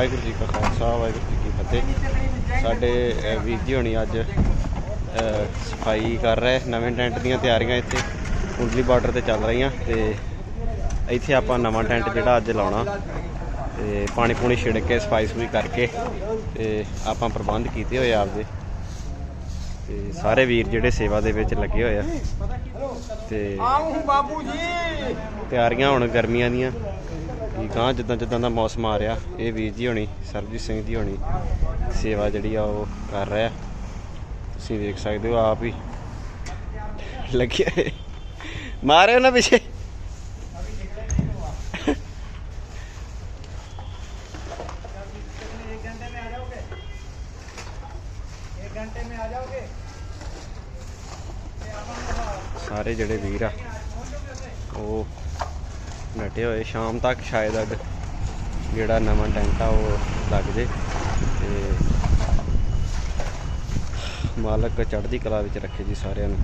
ਵਾਹਿਗੁਰੂ ਜੀ ਕਾ ਖਾਲਸਾ ਵਾਹਿਗੁਰੂ ਜੀ ਕੀ ਫਤਿਹ। ਸਾਡੇ ਵੀਰ ਜੀ ਹੋਣੀ ਅੱਜ ਸਫ਼ਾਈ ਕਰ ਰਹੇ ਨਵੇਂ ਟੈਂਟ ਦੀਆਂ ਤਿਆਰੀਆਂ ਇੱਥੇ। ਕੁੰਡਲੀ ਬਾਰਡਰ ਤੇ ਚੱਲ ਰਹੀਆਂ ਤੇ ਇੱਥੇ ਆਪਾਂ ਨਵਾਂ ਟੈਂਟ ਜਿਹੜਾ ਅੱਜ ਲਾਉਣਾ। ਤੇ ਪਾਣੀ ਪੂਣੀ ਛਿੜਕ ਕੇ ਸਫ਼ਾਈ ਸੁਈ ਕਰਕੇ ਤੇ ਆਪਾਂ ਪ੍ਰਬੰਧ ਕੀਤੇ ਹੋਏ ਆਪਦੇ। ਤੇ ਸਾਰੇ ਵੀਰ ਜਿਹੜੇ ਸੇਵਾ ਦੇ ਵਿੱਚ ਲੱਗੇ ਹੋਏ ਆ। ਤੇ ਆਉਂ ਬਾਬੂ ਜੀ। ਤਿਆਰੀਆਂ ਹੁਣ ਗਰਮੀਆਂ ਦੀਆਂ। ਗਾਂ ਜਿੱਦਾਂ ਜਿੱਦਾਂ ਦਾ ਮੌਸਮ ਆ ਰਿਹਾ, ਇਹ ਵੀਰ ਜੀ ਹੋਣੀ, ਸਰਬਜੀਤ ਸਿੰਘ ਦੀ ਹੋਣੀ, ਸੇਵਾ ਜਿਹੜੀ ਆ ਉਹ ਕਰ ਰਿਹਾ ਤੁਸੀਂ ਦੇਖ ਸਕਦੇ ਹੋ ਆਪ ਹੀ ਲੱਗਿਆ ਮਾਰਿਓ ਨਾ ਪਿੱਛੇ। ਸਾਰੇ ਜਿਹੜੇ ਵੀਰ ਆ, ਉਹ ਨਟੇ ਹੋਏ, ਸ਼ਾਮ ਤੱਕ ਸ਼ਾਇਦ ਅੱਜ ਜਿਹੜਾ ਨਵਾਂ ਟੈਂਟ ਆ ਉਹ ਲੱਗ ਜੇ ਤੇ ਮਾਲਕ ਚੜ੍ਹਦੀ ਕਲਾ ਵਿੱਚ ਰੱਖੇ ਜੀ ਸਾਰਿਆਂ ਨੂੰ।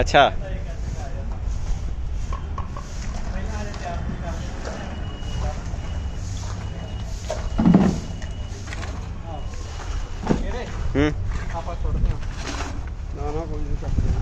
ਅੱਛਾ। ਹੂੰ। ਆਪਾਂ ਛੋੜਦੇ ਹਾਂ। ਨਾ ਨਾ ਕੋਈ ਨਹੀਂ ਚੱਕਦੇ